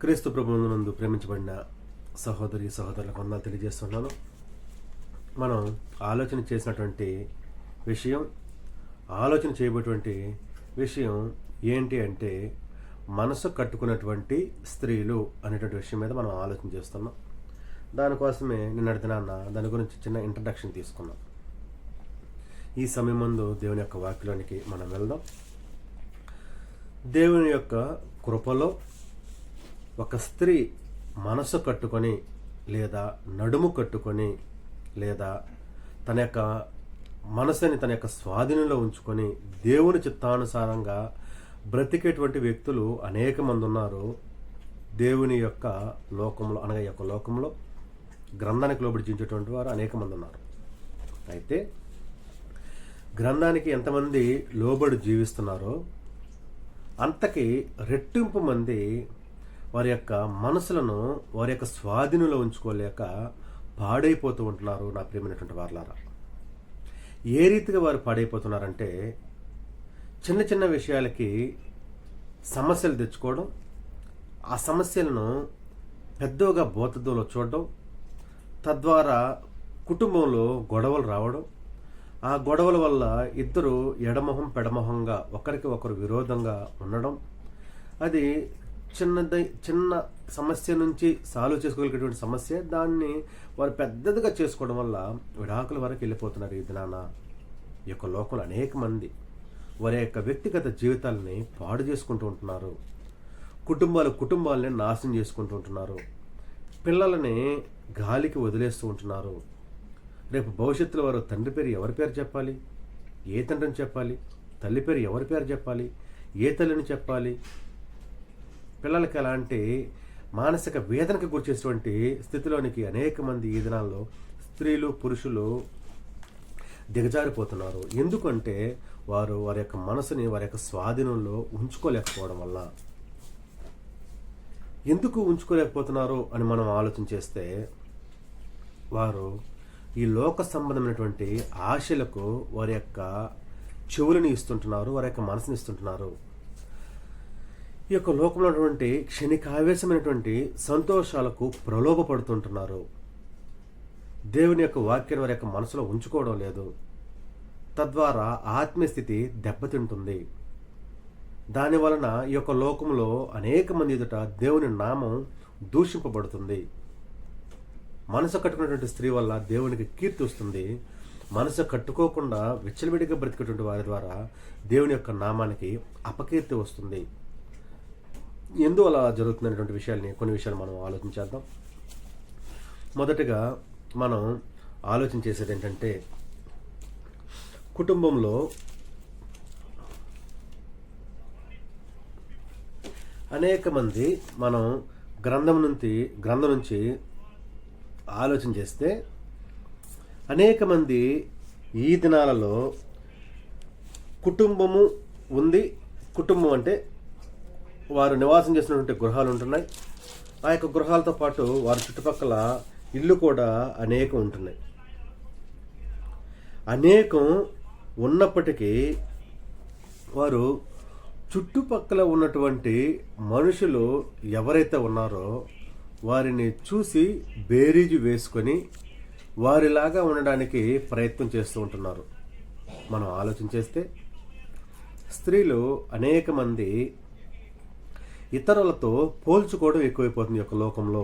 క్రీస్తు ప్రభునందు ప్రేమించబడిన సహోదరి సహోదరులకు వందలు తెలియజేస్తున్నాను. మనం ఆలోచన చేసినటువంటి విషయం ఆలోచన చేయబోటువంటి విషయం ఏంటి అంటే మనసు కట్టుకున్నటువంటి స్త్రీలు అనేటువంటి విషయం మీద మనం ఆలోచన చేస్తున్నాం. దానికోసమే నిన్న దినాన్న దాని గురించి చిన్న ఇంట్రడక్షన్ తీసుకున్నాం. ఈ సమయం ముందు దేవుని యొక్క వాక్యలోనికి మనం వెళ్దాం. దేవుని యొక్క కృపలో ఒక స్త్రీ మనసు కట్టుకొని లేదా నడుము కట్టుకొని లేదా తన యొక్క మనసుని తన యొక్క స్వాధీనంలో ఉంచుకొని దేవుని చిత్తానుసారంగా బ్రతికేటువంటి వ్యక్తులు అనేక మంది ఉన్నారు. దేవుని యొక్క లోకంలో అనగా యొక్క లోకంలో గ్రంథానికి లోబడి జీవించేటువంటి వారు అనేక మంది ఉన్నారు. అయితే గ్రంథానికి ఎంతమంది లోబడి జీవిస్తున్నారో అంతకి రెట్టింపు మంది వారి యొక్క మనసులను వారి యొక్క స్వాధీనంలో ఉంచుకోలేక పాడైపోతూ ఉంటున్నారు నా ప్రియమైనటువంటి వారులారా. ఏ రీతిగా వారు పాడైపోతున్నారంటే చిన్న చిన్న విషయాలకి సమస్యలు తెచ్చుకోవడం ఆ సమస్యలను పెద్దగా బోతద్దులో చూడడం తద్వారా కుటుంబంలో గొడవలు రావడం ఆ గొడవల వల్ల ఇద్దరు ఎడమొహం పెడమొహంగా ఒకరికి ఒకరు విరోధంగా ఉండడం అది చిన్నదై చిన్న సమస్య నుంచి సాల్వ్ చేసుకోగలిగేటువంటి సమస్య దాన్ని వారు పెద్దదిగా చేసుకోవడం వల్ల విడాకుల వరకు వెళ్ళిపోతున్నారు ఈ దినాన ఈ యొక్క లోకంలో అనేక మంది. వారి యొక్క వ్యక్తిగత జీవితాలని పాడు చేసుకుంటూ ఉంటున్నారు. కుటుంబాలు కుటుంబాలని నాశనం చేసుకుంటూ ఉంటున్నారు. పిల్లలని గాలికి వదిలేస్తూ ఉంటున్నారు. రేపు భవిష్యత్తులో వారు తండ్రి పేరు ఎవరి పేరు చెప్పాలి? ఏ తండ్రిని చెప్పాలి? తల్లి పేరు ఎవరి పేరు చెప్పాలి? ఏ తల్లిని చెప్పాలి? పిల్లలకి అలాంటి మానసిక వేదనకు గురిచేటువంటి స్థితిలోనికి అనేక మంది ఈ దినాల్లో స్త్రీలు పురుషులు దిగజారిపోతున్నారు. ఎందుకంటే వారు వారి యొక్క మనసుని వారి యొక్క స్వాధీనంలో ఉంచుకోలేకపోవడం వల్ల. ఎందుకు ఉంచుకోలేకపోతున్నారు అని మనం ఆలోచన చేస్తే వారు ఈ లోక సంబంధమైనటువంటి ఆశలకు వారి యొక్క చెవులను ఇస్తుంటున్నారు వారి యొక్క మనసుని ఇస్తుంటున్నారు. ఈ యొక్క లోకంలో ఉన్నటువంటి క్షణికావేశమైనటువంటి సంతోషాలకు ప్రలోభపడుతుంటున్నారు. దేవుని యొక్క వాక్యం వారి యొక్క మనసులో ఉంచుకోవడం లేదు. తద్వారా ఆత్మీయస్థితి దెబ్బతింటుంది. దాని వలన ఈ యొక్క లోకంలో అనేక మంది ఎదుట దేవుని నామం దూషింపబడుతుంది. మనసు కట్టుకున్నటువంటి స్త్రీ వల్ల దేవునికి కీర్తి వస్తుంది. మనసు కట్టుకోకుండా విచ్చలవిడిగా బ్రతికేటువంటి వారి ద్వారా దేవుని యొక్క నామానికి అపకీర్తి వస్తుంది. ఎందువల్ల జరుగుతున్నటువంటి విషయాల్ని కొన్ని విషయాలు మనం ఆలోచించేద్దాం. మొదటగా మనం ఆలోచన చేసేది ఏంటంటే కుటుంబంలో అనేక మంది మనం గ్రంథం నుంచి గ్రంథం నుంచి ఆలోచన చేస్తే అనేక మంది ఈ దినాలలో కుటుంబము ఉంది కుటుంబం అంటే వారు నివాసం చేసినటువంటి గృహాలు ఉంటున్నాయి. ఆ యొక్క గృహాలతో పాటు వారి చుట్టుపక్కల ఇల్లు కూడా అనేకం ఉంటున్నాయి. అనేకం ఉన్నప్పటికీ వారు చుట్టుపక్కల ఉన్నటువంటి మనుషులు ఎవరైతే ఉన్నారో వారిని చూసి బేరీజు వేసుకొని వారిలాగా ఉండడానికి ప్రయత్నం చేస్తూ ఉంటున్నారు. మనం ఆలోచన చేస్తే స్త్రీలు అనేక మంది ఇతరులతో పోల్చుకోవడం ఎక్కువైపోతుంది యొక్క లోకంలో.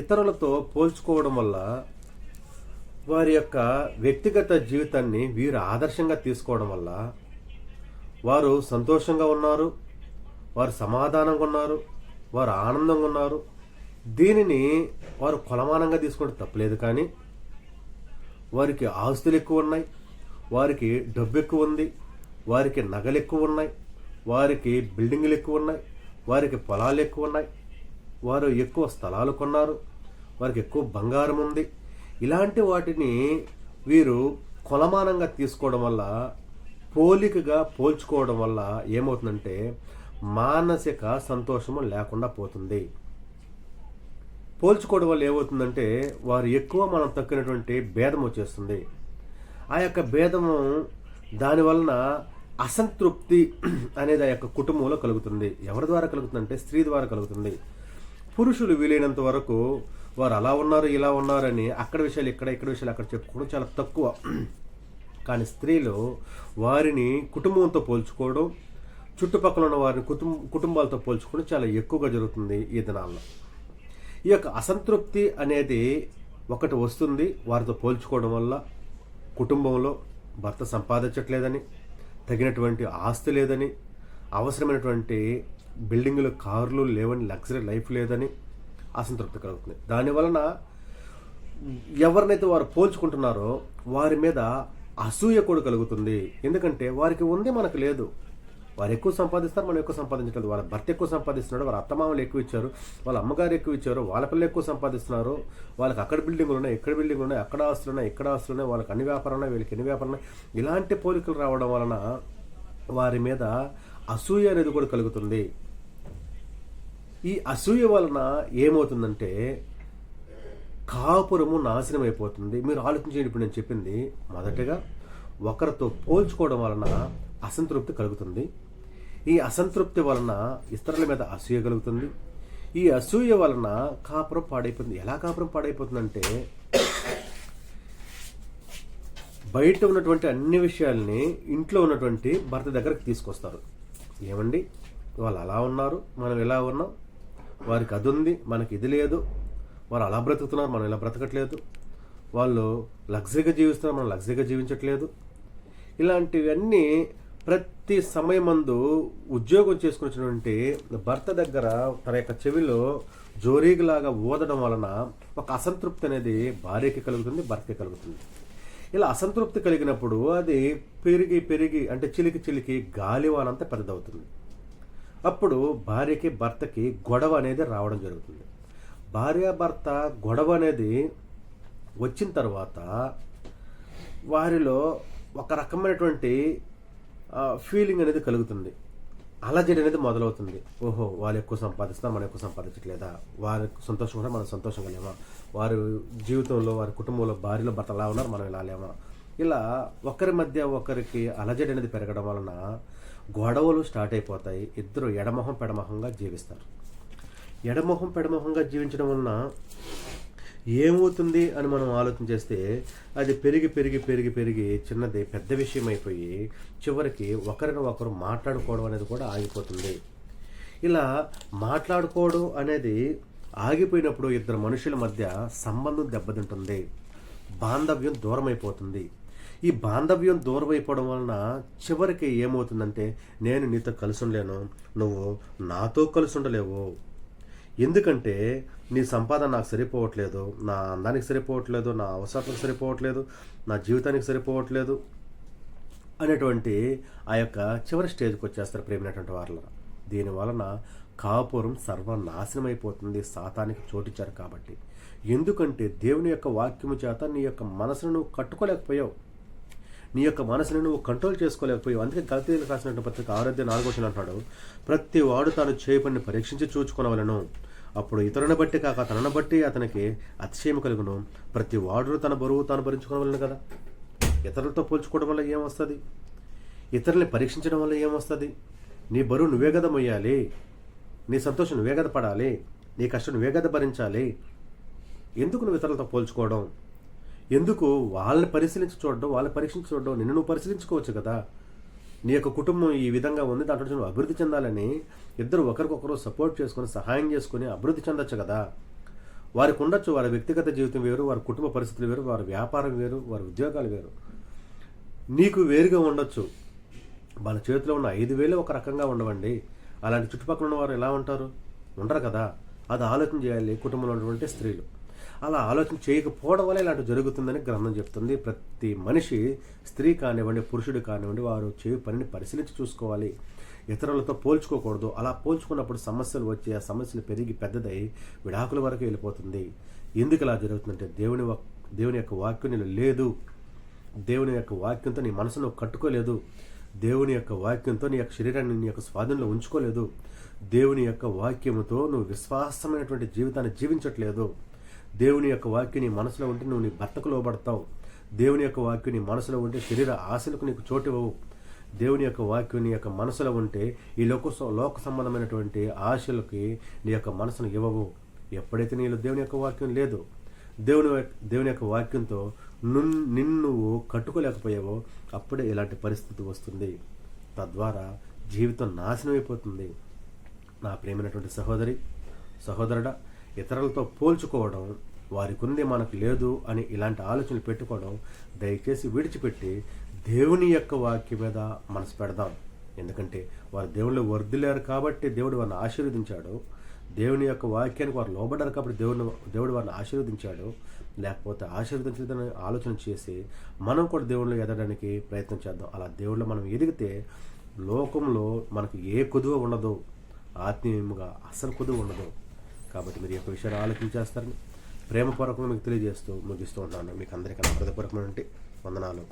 ఇతరులతో పోల్చుకోవడం వల్ల వారి యొక్క వ్యక్తిగత జీవితాన్ని వీరు ఆదర్శంగా తీసుకోవడం వల్ల వారు సంతోషంగా ఉన్నారు వారు సమాధానంగా ఉన్నారు వారు ఆనందంగా ఉన్నారు. దీనిని వారు కొలమానంగా తీసుకుంటే తప్పలేదు కానీ వారికి ఆస్తులు ఎక్కువ ఉన్నాయి వారికి డబ్బు ఎక్కువ ఉంది వారికి నగలు ఎక్కువ ఉన్నాయి వారికి బిల్డింగ్లు ఎక్కువ ఉన్నాయి వారికి పొలాలు ఎక్కువ ఉన్నాయి వారు ఎక్కువ స్థలాలు కొన్నారు వారికి ఎక్కువ బంగారం ఉంది. ఇలాంటి వాటిని వీరు కొలమానంగా తీసుకోవడం వల్ల పోలికగా పోల్చుకోవడం వల్ల ఏమవుతుందంటే మానసిక సంతోషము లేకుండా పోతుంది. పోల్చుకోవడం వల్ల ఏమవుతుందంటే వారు ఎక్కువ మనం తక్కినటువంటి భేదం వచ్చేస్తుంది. ఆ యొక్క భేదము దానివలన అసంతృప్తి అనేది ఆ యొక్క కుటుంబంలో కలుగుతుంది. ఎవరి ద్వారా కలుగుతుందంటే స్త్రీ ద్వారా కలుగుతుంది. పురుషులు వీలైనంత వరకు వారు అలా ఉన్నారు ఇలా ఉన్నారని అక్కడ విషయాలు ఇక్కడ ఇక్కడ విషయాలు అక్కడ చెప్పుకోవడం చాలా తక్కువ. కానీ స్త్రీలు వారిని కుటుంబంతో పోల్చుకోవడం చుట్టుపక్కల ఉన్న వారిని కుటుంబ కుటుంబాలతో పోల్చుకోవడం చాలా ఎక్కువగా జరుగుతుంది ఈ దినాల్లో. ఈ యొక్క అసంతృప్తి అనేది ఒకటి వస్తుంది వారితో పోల్చుకోవడం వల్ల కుటుంబంలో భర్త సంపాదించట్లేదని తగినటువంటి ఆస్తి లేదని అవసరమైనటువంటి బిల్డింగులు కార్లు లేవని లగ్జరీ లైఫ్ లేదని అసంతృప్తి కలుగుతుంది. దానివలన ఎవరినైతే వారు పోల్చుకుంటున్నారో వారి మీద అసూయ కూడా కలుగుతుంది. ఎందుకంటే వారికి ఉంది మనకు లేదు. వారు ఎక్కువ సంపాదిస్తారు మనం ఎక్కువ సంపాదించట్లేదు. వాళ్ళ భర్త ఎక్కువ సంపాదిస్తున్నాడు వాళ్ళ అత్తమామలు ఎక్కువ ఇచ్చారు వాళ్ళ అమ్మగారు ఎక్కువ ఇచ్చారు వాళ్ళ పిల్లలు ఎక్కువ సంపాదిస్తున్నారు. వాళ్ళకి అక్కడ బిల్డింగులు ఉన్నాయి ఇక్కడ బిల్డింగ్లు ఉన్నాయి అక్కడ ఆస్తులు ఉన్నాయి ఇక్కడ ఆస్తులు ఉన్నాయి వాళ్ళకి అన్ని వ్యాపారం ఉన్నాయి వీళ్ళకి ఎన్ని వ్యాపారం ఉన్నాయి. ఇలాంటి పోలికలు రావడం వలన వారి మీద అసూయ అనేది కూడా కలుగుతుంది. ఈ అసూయ వలన ఏమవుతుందంటే కాపురము నాశనం అయిపోతుంది మీరు ఆలోచించండి ఇప్పుడు నేను చెప్పింది మొదటగా ఒకరితో పోల్చుకోవడం వలన అసంతృప్తి కలుగుతుంది. ఈ అసంతృప్తి వలన ఇతరుల మీద అసూయ కలుగుతుంది. ఈ అసూయ వలన కాపురం పాడైపోతుంది. ఎలా కాపురం పాడైపోతుందంటే బయట ఉన్నటువంటి అన్ని విషయాల్ని ఇంట్లో ఉన్నటువంటి భర్త దగ్గరకు తీసుకొస్తారు. ఏమండి? వాళ్ళు అలా ఉన్నారు మనం ఎలా ఉన్నాం. వారికి అది ఉంది మనకి ఇది లేదు. వారు అలా బ్రతుకుతున్నారు మనం ఇలా బ్రతకట్లేదు. వాళ్ళు లగ్జరీగా జీవిస్తున్నారు మనం లగ్జరీగా జీవించట్లేదు. ఇలాంటివన్నీ ప్రతి సమయమందు ఉద్యోగం చేసుకున్నటువంటి భర్త దగ్గర తన యొక్క చెవిలో జోరీగిలాగా ఊదడం వలన ఒక అసంతృప్తి అనేది భార్యకి కలుగుతుంది భర్తకి కలుగుతుంది. ఇలా అసంతృప్తి కలిగినప్పుడు అది పెరిగి పెరిగి అంటే చిలికి చిలికి గాలివానంత పెద్దదవుతుంది. అప్పుడు భార్యకి భర్తకి గొడవ అనేది రావడం జరుగుతుంది. భార్యాభర్త గొడవ అనేది వచ్చిన తర్వాత వారిలో ఒక రకమైనటువంటి ఫీలింగ్ అనేది కలుగుతుంది. అలజడి అనేది మొదలవుతుంది. ఓహో వాళ్ళు ఎక్కువ సంపాదిస్తున్నారు మనం ఎక్కువ సంపాదించట్లేదా? వారి సంతోషం కూడా మనం సంతోషంగా లేమా? వారి జీవితంలో వారి కుటుంబంలో భార్యలో భర్త అలా ఉన్నారు మనం ఇలా లేమా? ఇలా ఒకరి మధ్య ఒకరికి అలజడి అనేది పెరగడం వలన గొడవలు స్టార్ట్ అయిపోతాయి. ఇద్దరు ఎడమొహం పెడమొహంగా జీవిస్తారు. ఎడమొహం పెడమొహంగా జీవించడం వలన ఏమవుతుంది అని మనం ఆలోచన చేస్తే అది పెరిగి పెరిగి పెరిగి పెరిగి చిన్నది పెద్ద విషయం అయిపోయి చివరికి ఒకరిని ఒకరు మాట్లాడుకోవడం అనేది కూడా ఆగిపోతుంది. ఇలా మాట్లాడుకోవడం అనేది ఆగిపోయినప్పుడు ఇద్దరు మనుషుల మధ్య సంబంధం దెబ్బతింటుంది. బాంధవ్యం దూరం అయిపోతుంది ఈ బాంధవ్యం దూరం అయిపోవడం వలన చివరికి ఏమవుతుందంటే నేను నీతో కలిసి ఉండలేను నువ్వు నాతో కలిసి ఉండలేవు. ఎందుకంటే నీ సంపాదన నాకు సరిపోవట్లేదు నా అందానికి సరిపోవట్లేదు నా అవసరాలకు సరిపోవట్లేదు నా జీవితానికి సరిపోవట్లేదు అనేటువంటి ఆ యొక్క చివరి స్టేజ్కి వచ్చేస్తారు ప్రేమైనటువంటి వారిలో. దీని వలన కాపురం సర్వనాశనం అయిపోతుంది సాతానికి చోటిచ్చారు కాబట్టి. ఎందుకంటే దేవుని యొక్క వాక్యము చేత నీ యొక్క మనసును నువ్వు కట్టుకోలేకపోయావు. నీ యొక్క మనసుని నువ్వు కంట్రోల్ చేసుకోలేకపోయి అందుకే గల్తీలకు రాసినటువంటి పత్రిక ఆరోగ్య నాలుగోచన అంటాడు ప్రతి వాడు తాను చేయబడిని పరీక్షించి చూచుకోనవలను. అప్పుడు ఇతరుని బట్టి కాక తనను బట్టి అతనికి అతిశయం కలుగును. ప్రతి వాడు తన బరువు తాను భరించుకోవలను కదా. ఇతరులతో పోల్చుకోవడం వల్ల ఏమొస్తుంది? ఇతరుల్ని పరీక్షించడం వల్ల ఏమొస్తుంది? నీ బరువు నువ్వే కదా మొయ్యాలి. నీ సంతోషం నువ్వే కదా పడాలి. నీ కష్టం నువ్వే కదా భరించాలి. ఎందుకు నువ్వు ఇతరులతో పోల్చుకోవడం? ఎందుకు వాళ్ళని పరిశీలించి చూడడం వాళ్ళని పరీక్షించి చూడడం? నిన్ను నువ్వు పరిశీలించుకోవచ్చు కదా. నీ యొక్క కుటుంబం ఈ విధంగా ఉంది దాంట్లో నువ్వు అభివృద్ధి చెందాలని ఇద్దరు ఒకరికొకరు సపోర్ట్ చేసుకొని సహాయం చేసుకొని అభివృద్ధి చెందొచ్చు కదా. వారికి ఉండొచ్చు వారి వ్యక్తిగత జీవితం వేరు వారి కుటుంబ పరిస్థితులు వేరు వారి వ్యాపారం వేరు వారి ఉద్యోగాలు వేరు. నీకు వేరుగా ఉండొచ్చు. వాళ్ళ చేతిలో ఉన్న ఐదు వేలు ఒక రకంగా ఉండవండి. అలాంటి చుట్టుపక్కల ఉన్న వారు ఎలా ఉంటారు? ఉండరు కదా. అది ఆలోచన చేయాలి కుటుంబంలో ఉన్నటువంటి స్త్రీలు. అలా ఆలోచన చేయకపోవడం వల్ల ఇలాంటి జరుగుతుందని గ్రంథం చెప్తుంది. ప్రతి మనిషి స్త్రీ కానివ్వండి పురుషుడు కానివ్వండి వారు చేయ పనిని పరిశీలించి చూసుకోవాలి. ఇతరులతో పోల్చుకోకూడదు. అలా పోల్చుకున్నప్పుడు సమస్యలు వచ్చి ఆ సమస్యలు పెరిగి పెద్దదై విడాకుల వరకు వెళ్ళిపోతుంది. ఎందుకు ఇలా జరుగుతుందంటే దేవుని దేవుని యొక్క వాక్యం లేదు. దేవుని యొక్క వాక్యంతో నీ మనసును కట్టుకోలేదు. దేవుని యొక్క వాక్యంతో నీ యొక్క శరీరాన్ని నీ యొక్క స్వాధీనంలో ఉంచుకోలేదు. దేవుని యొక్క వాక్యముతో నువ్వు విశ్వాసమైనటువంటి జీవితాన్ని జీవించట్లేదు. దేవుని యొక్క వాక్యం నీ మనసులో ఉంటే నువ్వు నీ భర్తకు లోబడతావు. దేవుని యొక్క వాక్యం నీ మనసులో ఉంటే శరీర ఆశలకు నీకు చోటు ఇవ్వవు. దేవుని యొక్క వాక్యం నీ యొక్క మనసులో ఉంటే ఈ లోక లోక సంబంధమైనటువంటి ఆశలకి నీ యొక్క మనసును ఇవ్వవు. ఎప్పుడైతే నీలో దేవుని యొక్క వాక్యం లేదు దేవుని దేవుని యొక్క వాక్యంతో నిన్ను నువ్వు కట్టుకోలేకపోయావో అప్పుడే ఇలాంటి పరిస్థితి వస్తుంది. తద్వారా జీవితం నాశనం అయిపోతుంది. నా ప్రేమైనటువంటి సహోదరి సహోదరుడా ఇతరులతో పోల్చుకోవడం వారికి ఉంది మనకు లేదు అని ఇలాంటి ఆలోచనలు పెట్టుకోవడం దయచేసి విడిచిపెట్టి దేవుని యొక్క వాక్యం మీద మనసు పెడదాం. ఎందుకంటే వారు దేవుళ్ళు వర్ధిలేరు కాబట్టి దేవుడు వారిని ఆశీర్వదించాడు. దేవుని యొక్క వాక్యానికి వారు లోబడ్డారు కాబట్టి దేవుని దేవుడు వారిని ఆశీర్వదించాడు. లేకపోతే ఆశీర్వదించదని ఆలోచన చేసి మనం కూడా దేవుళ్ళు ఎదగడానికి ప్రయత్నం చేద్దాం. అలా దేవుళ్ళు మనం ఎదిగితే లోకంలో మనకు ఏ కుదువ ఉండదు. ఆత్మీయంగా అసలు కుదువ ఉండదు. కాబట్టి మీరు ఈ యొక్క విషయాలు ఆలోచించేస్తారని ప్రేమపూర్వకంగా మీకు తెలియజేస్తూ ముగిస్తూ ఉన్నాను. మీకు అందరికీ నా హృదయపూర్వకమైన వందనాలు.